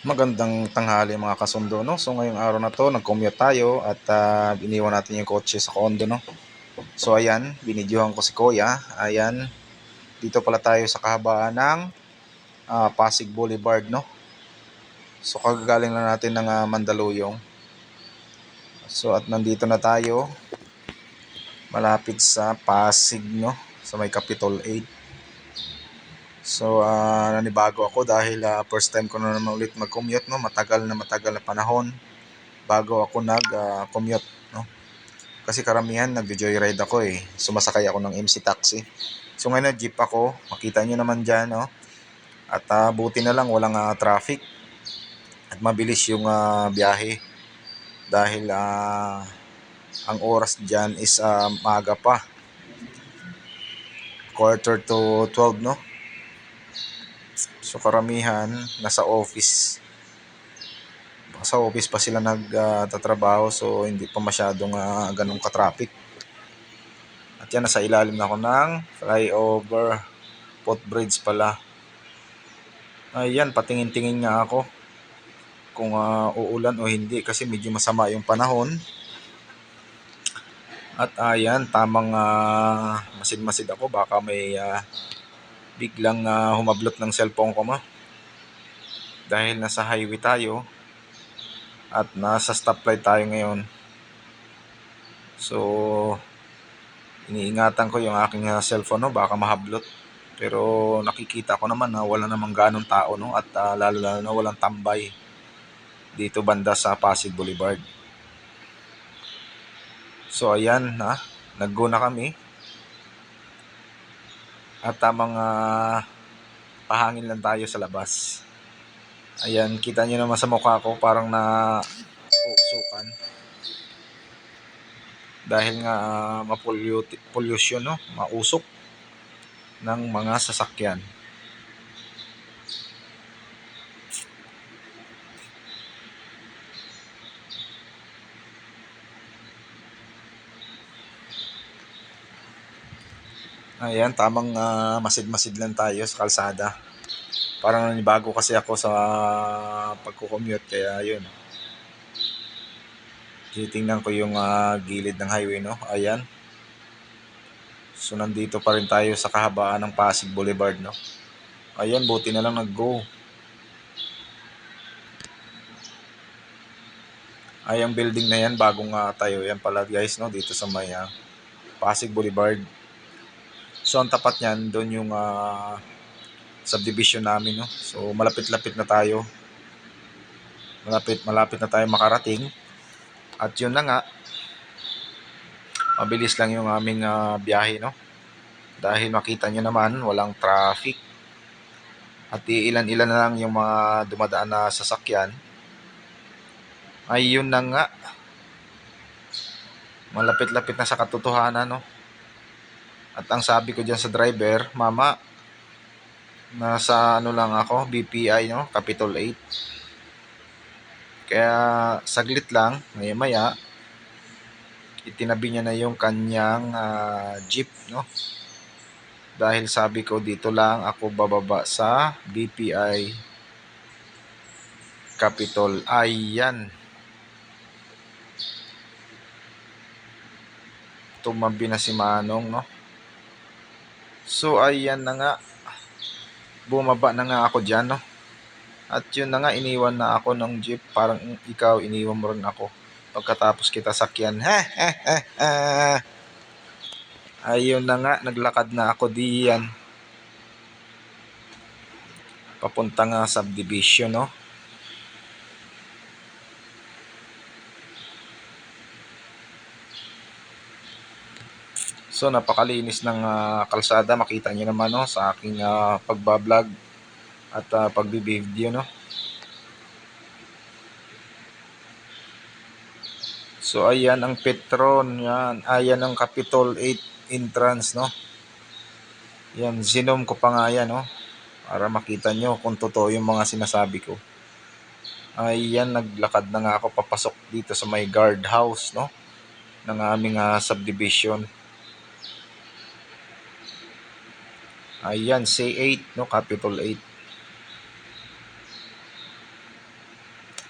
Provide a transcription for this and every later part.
Magandang tanghali mga kasundo, no? So ngayong araw na to, nag-commute tayo at uh, iniwan natin yung kotse sa condo, no? So ayan, binidyohan ko si Kuya. Ayan, dito pala tayo sa kahabaan ng uh, Pasig Boulevard, no? So kagagaling na natin ng uh, Mandaluyong. So at nandito na tayo malapit sa Pasig, no? Sa may Capitol 8. So, uh, nanibago ako dahil uh, first time ko na naman ulit mag-commute, no? Matagal na matagal na panahon bago ako nag-commute, no? Kasi karamihan nag-joyride ako eh. Sumasakay ako ng MC taxi. So ngayon jeep ako, makita nyo naman dyan, no? At uh, buti na lang walang uh, traffic at mabilis yung uh, biyahe dahil uh, ang oras dyan is uh, maaga pa quarter to 12 no So karamihan nasa office. Sa office pa sila nagtatrabaho uh, so hindi pa masyadong uh, ganun ka-traffic. At yan nasa ilalim na ako ng flyover footbridge pala. Ayan, patingin-tingin nga ako kung uh, uulan o hindi kasi medyo masama yung panahon. At ayan, tamang uh, masid-masid ako baka may uh, biglang uh, humablot ng cellphone ko mo. Dahil nasa highway tayo at nasa stoplight tayo ngayon. So, iniingatan ko yung aking uh, cellphone, no? baka mahablot. Pero nakikita ko naman na wala namang ganong tao no? at uh, lalo lalo na walang tambay dito banda sa Pasig Boulevard. So ayan na, nag-go na kami at tamang uh, pahangin lang tayo sa labas. Ayan, kita nyo naman sa mukha ko parang na uusukan. Dahil nga uh, mapollution, no? mausok ng mga sasakyan. Ayan, tamang uh, masid-masid lang tayo sa kalsada. Parang nanibago kasi ako sa pagko-commute kaya yun. Titingnan ko yung uh, gilid ng highway, no? Ayan. So, nandito pa rin tayo sa kahabaan ng Pasig Boulevard, no? Ayan, buti na lang nag-go. Ay, ang building na yan, bagong uh, tayo yan pala guys, no? Dito sa may uh, Pasig Boulevard. So ang tapat niyan, doon yung uh, subdivision namin, no. So malapit-lapit na tayo. Malapit malapit na tayo makarating. At yun na nga. Mabilis lang yung aming uh, biyahe, no. Dahil makita nyo naman, walang traffic. At ilan-ilan na lang yung mga dumadaan na sasakyan. Ay yun na nga. Malapit-lapit na sa katotohanan, no at ang sabi ko dyan sa driver, mama, nasa ano lang ako, BPI, no? Capital 8. Kaya saglit lang, maya maya, itinabi niya na yung kanyang uh, jeep, no? Dahil sabi ko dito lang ako bababa sa BPI Capital. Ayan. Tumabi na si Manong, no? So ayan na nga. Bumaba na nga ako dyan no. At yun na nga iniwan na ako ng jeep. Parang ikaw iniwan mo rin ako. Pagkatapos kita sakyan. Ayun na nga. Naglakad na ako diyan. Papunta nga subdivision no. So napakalinis ng uh, kalsada, makita niyo naman no sa aking uh, pagba-vlog at uh, pagbi-video no. So ayan ang Petron, yan. Ayan ang Capitol 8 entrance no. Yan, zinom ko pa nga yan no. Para makita nyo kung totoo yung mga sinasabi ko. Ayan, naglakad na nga ako papasok dito sa may guard house no ng aming uh, subdivision. Ayan, C8, no? Capital 8.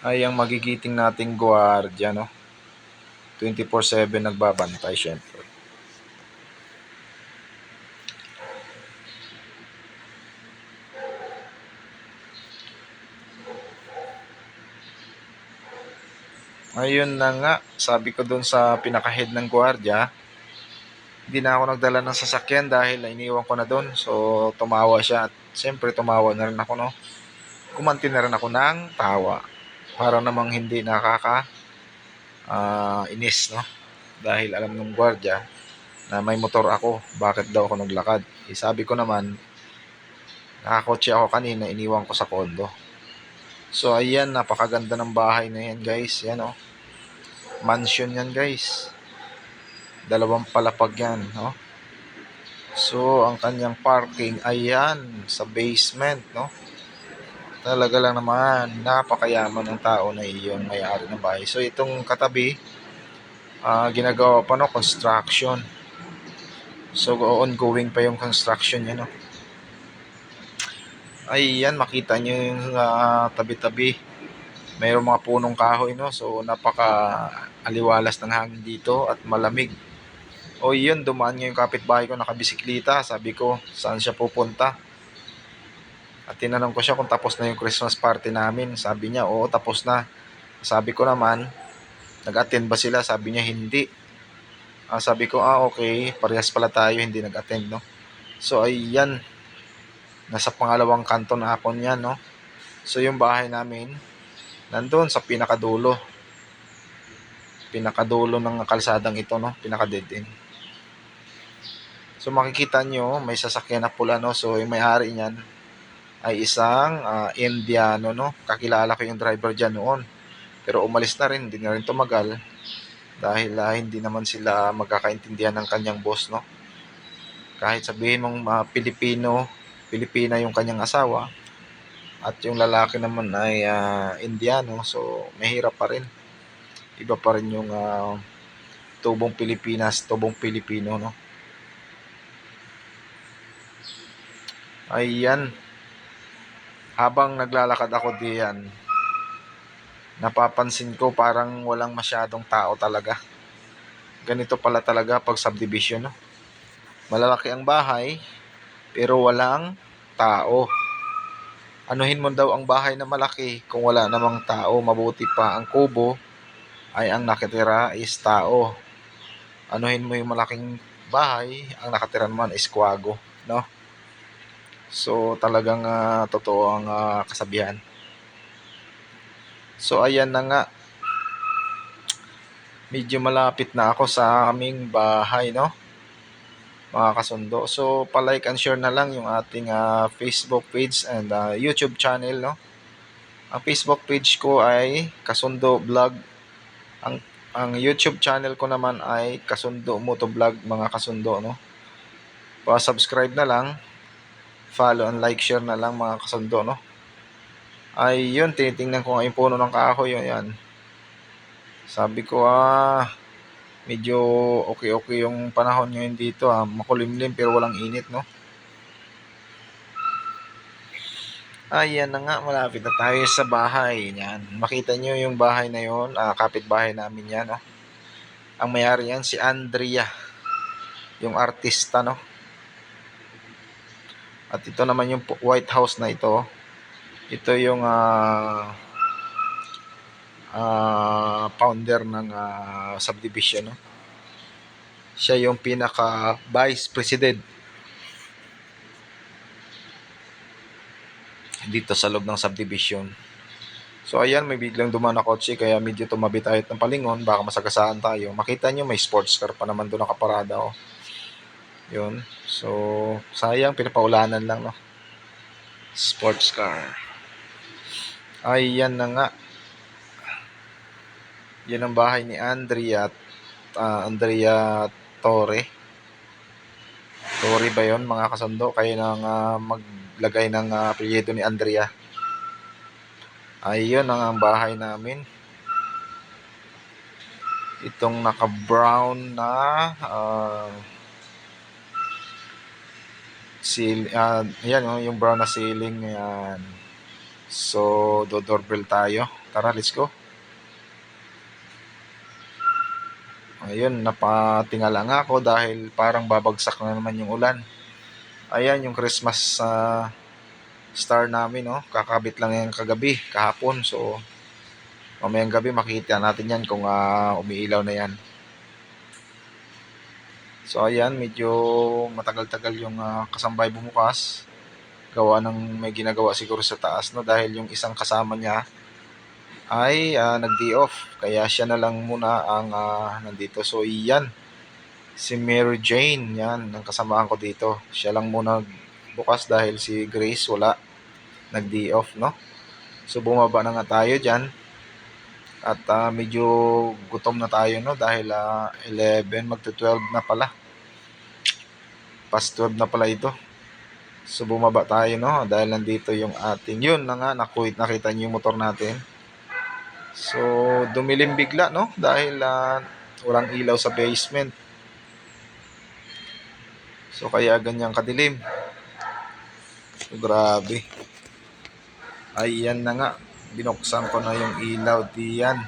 ay ang magigiting nating gwardiya, no? 24-7 nagbabantay, syempre. Ayun na nga, sabi ko dun sa pinakahead ng gwardiya, hindi na ako nagdala ng sasakyan dahil iniwan ko na dun. So, tumawa siya at siyempre tumawa na rin ako, no? Kumanti na rin ako ng tawa. Para namang hindi nakaka ah, inis, no? Dahil alam ng gwardiya na may motor ako. Bakit daw ako naglakad? Eh, sabi ko naman, nakakotse ako kanina, iniwan ko sa kondo. So, ayan, napakaganda ng bahay na yan, guys. Yan, oh. Mansion yan, guys. Dalawang palapag yan, no? So, ang kanyang parking, ayan, sa basement, no? Talaga lang naman, napakayaman ng tao na iyon may-ari ng bahay. So, itong katabi, ah, ginagawa pa, no? Construction. So, ongoing pa yung construction niya, no? Ayan, makita nyo yung ah, tabi-tabi. Mayroong mga punong kahoy, no? So, napaka aliwalas ng hangin dito at malamig. O yun, dumaan nga yung kapitbahay ko nakabisiklita. Sabi ko, saan siya pupunta? At tinanong ko siya kung tapos na yung Christmas party namin. Sabi niya, oo, tapos na. Sabi ko naman, nag-attend ba sila? Sabi niya, hindi. Ah, sabi ko, ah, okay, parehas pala tayo, hindi nag-attend, no? So, ayan, nasa pangalawang kanto na ako niyan, no? So, yung bahay namin, nandun sa pinakadulo. Pinakadulo ng kalsadang ito, no? Pinaka-dead. So, makikita nyo, may sasakyan na pula, no? So, yung may-ari niyan ay isang ah, Indiano, no? Kakilala ko yung driver dyan noon. Pero umalis na rin, hindi na rin tumagal. Dahil ah, hindi naman sila magkakaintindihan ng kanyang boss, no? Kahit sabihin mong ah, Pilipino, Pilipina yung kanyang asawa, at yung lalaki naman ay ah, Indiano, so mahirap pa rin. Iba pa rin yung ah, tubong Pilipinas, tubong Pilipino, no? Ayan. Habang naglalakad ako diyan, napapansin ko parang walang masyadong tao talaga. Ganito pala talaga pag subdivision, no? Malalaki ang bahay, pero walang tao. Anuhin mo daw ang bahay na malaki kung wala namang tao, mabuti pa ang kubo ay ang nakitira is tao. Anuhin mo yung malaking bahay, ang nakatira naman is kwago, no? So talagang ah, totoo ang ah, kasabihan. So ayan na nga. Medyo malapit na ako sa aming bahay, no? Mga kasundo. So palike and share na lang yung ating ah, Facebook page and ah, YouTube channel, no? Ang Facebook page ko ay Kasundo Vlog. Ang ang YouTube channel ko naman ay Kasundo Moto Vlog, mga kasundo, no? Pa-subscribe na lang follow and like share na lang mga kasundo no ay yun tinitingnan ko nga yung puno ng kahoy yun yan sabi ko ah medyo okay okay yung panahon ngayon dito ah makulimlim pero walang init no Ayan na nga, malapit na tayo sa bahay. Yan. Makita nyo yung bahay na yon, ah, kapitbahay namin yan. No? Ang mayari yan, si Andrea. Yung artista, no? At ito naman yung White House na ito. Ito yung ah ah, founder ng ah, subdivision. No? Siya yung pinaka vice president dito sa loob ng subdivision. So ayan, may biglang dumaan na kotse kaya medyo tumabi tayo ng palingon, baka masagasaan tayo. Makita nyo may sports car pa naman doon nakaparada oh. Yun. So, sayang, pinapaulanan lang, no? Sports car. Ay, yan na nga. Yan ang bahay ni Andrea, uh, Andrea Torre. Torre ba yon mga kasundo? Kayo nang uh, maglagay ng uh, apelyido ni Andrea. Ayun ang, ang bahay namin. Itong naka-brown na uh, Seal, uh, yan, oh, yung brown na ceiling, yan. So, do doorbell tayo. Tara, let's go. Ayun, napatingala nga ako dahil parang babagsak na naman yung ulan. Ayan, yung Christmas ah, star namin, no? Kakabit lang yan kagabi, kahapon. So, mamayang gabi makikita natin yan kung ah, umiilaw na yan. So, ayan, medyo matagal-tagal yung ah, kasambay bumukas. Gawa ng may ginagawa siguro sa taas, no? Dahil yung isang kasama niya ay ah, nag-day off. Kaya siya na lang muna ang ah, nandito. So, iyan. Si Mary Jane, yan, ang kasamahan ko dito. Siya lang muna bukas dahil si Grace wala. Nag-day off, no? So, bumaba na nga tayo dyan. At ah, medyo gutom na tayo, no? Dahil ah, 11, magto-12 na pala. Past 12 na pala ito. So, bumaba tayo, no? Dahil nandito yung ating, yun na nga, nakuit, nakita niyo yung motor natin. So, dumilim bigla, no? Dahil ah, walang ilaw sa basement. So, kaya ganyan kadilim. So, grabe. Ay, yan na nga. Binuksan ko na yung ilaw diyan.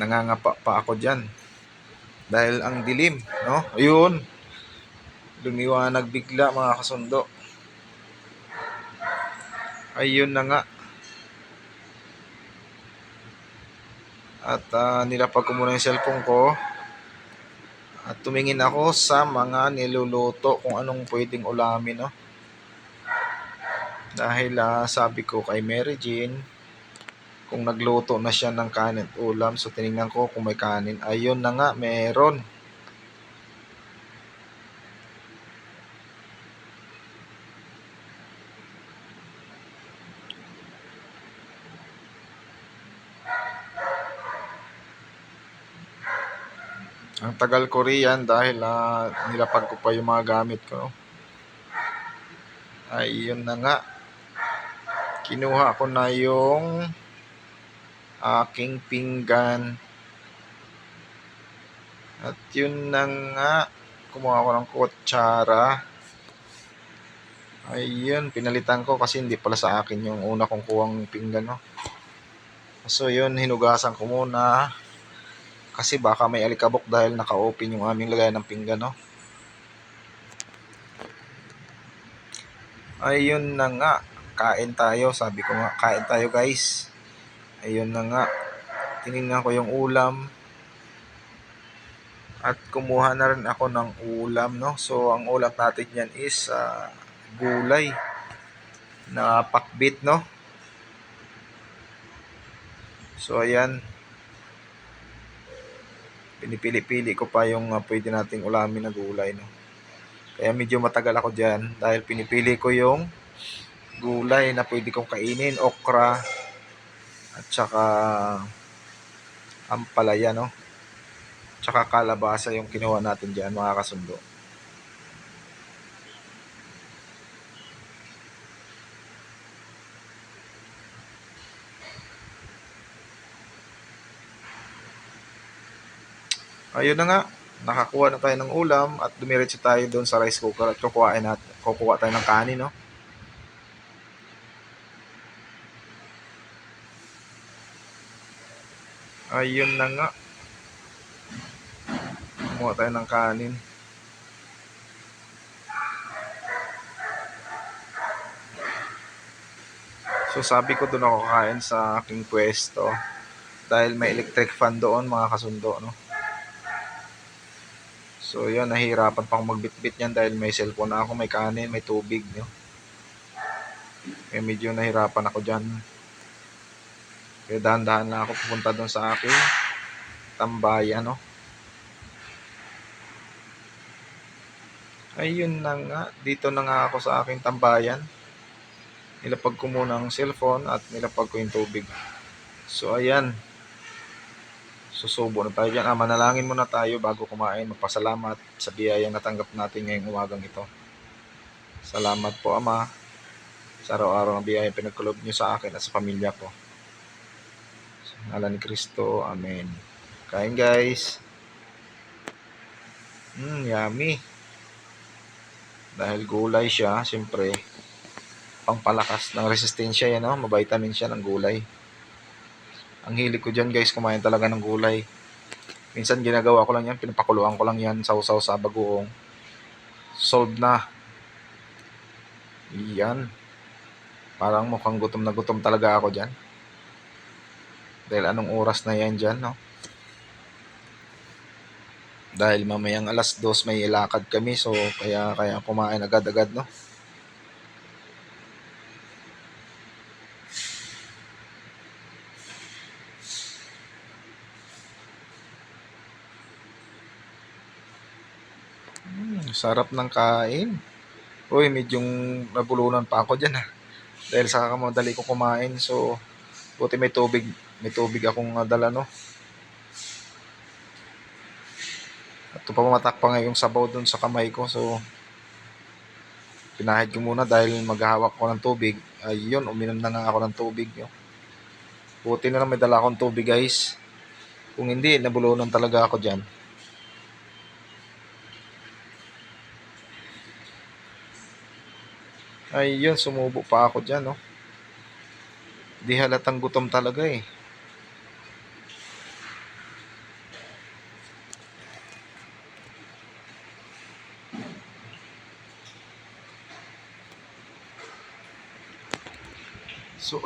Nangangapa pa ako dyan. Dahil ang dilim, no? Ayun. Lumiwanag bigla mga kasundo. Ayun na nga. At ah, nilapag ko muna yung cellphone ko. At tumingin ako sa mga niluluto kung anong pwedeng ulamin, no? Dahil ah, sabi ko kay Mary Jean, kung nagluto na siya ng kanin at ulam, so tiningnan ko kung may kanin. Ayun na nga, meron. Ang tagal ko riyan dahil ah, nilapag ko pa yung mga gamit ko. Ayun na nga. Kinuha ko na yung aking pinggan. At yun na nga. Kumuha ko ng kutsara. Ayun, pinalitan ko kasi hindi pala sa akin yung una kong kuwang pinggan. No? So yun, hinugasan ko muna. Kasi baka may alikabok dahil naka-open yung aming lagay ng pinggan, no? Ayun na nga. Kain tayo. Sabi ko nga, kain tayo guys. Ayun na nga. Tinignan ko yung ulam. At kumuha na rin ako ng ulam, no? So, ang ulam natin yan is ah, gulay na pakbit, no? So, ayan pinipili-pili ko pa yung uh, pwede nating ulamin na gulay. No? Kaya medyo matagal ako dyan dahil pinipili ko yung gulay na pwede kong kainin, okra, at saka ampalaya, no? Tsaka kalabasa yung kinuha natin dyan, mga kasundo. Ayun na nga, nakakuha na tayo ng ulam at dumiretso tayo doon sa rice cooker at kukuhain natin, kukuha tayo ng kanin, no? Ayun na nga. Kumuha tayo ng kanin. So sabi ko doon ako kain sa aking pwesto dahil may electric fan doon mga kasundo no. So yun, nahihirapan pang magbitbit yan dahil may cellphone ako, may kanin, may tubig. No? Kaya medyo nahirapan ako dyan. Kaya dahan-dahan na ako pupunta doon sa aking tambayan. No? Ayun na nga, dito na nga ako sa aking tambayan. Nilapag ko muna ang cellphone at nilapag ko yung tubig. So ayan, susubo na tayo dyan. Ah, manalangin muna tayo bago kumain. Magpasalamat sa biyayang natanggap natin ngayong umagang ito. Salamat po, Ama, sa araw-araw ng biyayang pinagkulob niyo sa akin at sa pamilya ko. Ni Kristo, Amen. Kain, guys. Hmm, yummy. Dahil gulay siya, siyempre, pangpalakas ng resistensya yan, no? Mavitamin siya ng gulay. Ang hilig ko dyan guys, kumain talaga ng gulay. Minsan ginagawa ko lang yan, pinapakuluan ko lang yan, sausaw sa bagoong. Solved na. Yan. Parang mukhang gutom na gutom talaga ako dyan. Dahil anong oras na yan dyan, no? Dahil mamayang alas dos may ilakad kami, so kaya kaya kumain agad-agad, no? Hmm, sarap ng kain. Uy, medyong nabulunan pa ako dyan ha. Dahil sa kamadali ko kumain. So, buti may tubig. May tubig akong dala no. At pamatak pa nga yung sabaw dun sa kamay ko. So, pinahid ko muna dahil maghahawak ko ng tubig. Ayun, uminom na nga ako ng tubig. Yo. Buti na lang may dala akong tubig guys. Kung hindi, nabulunan talaga ako dyan. Ayun, sumubo pa ako dyan, no? Di halatang gutom talaga eh.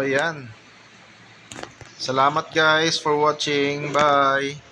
Ayan. Salamat guys for watching. Bye!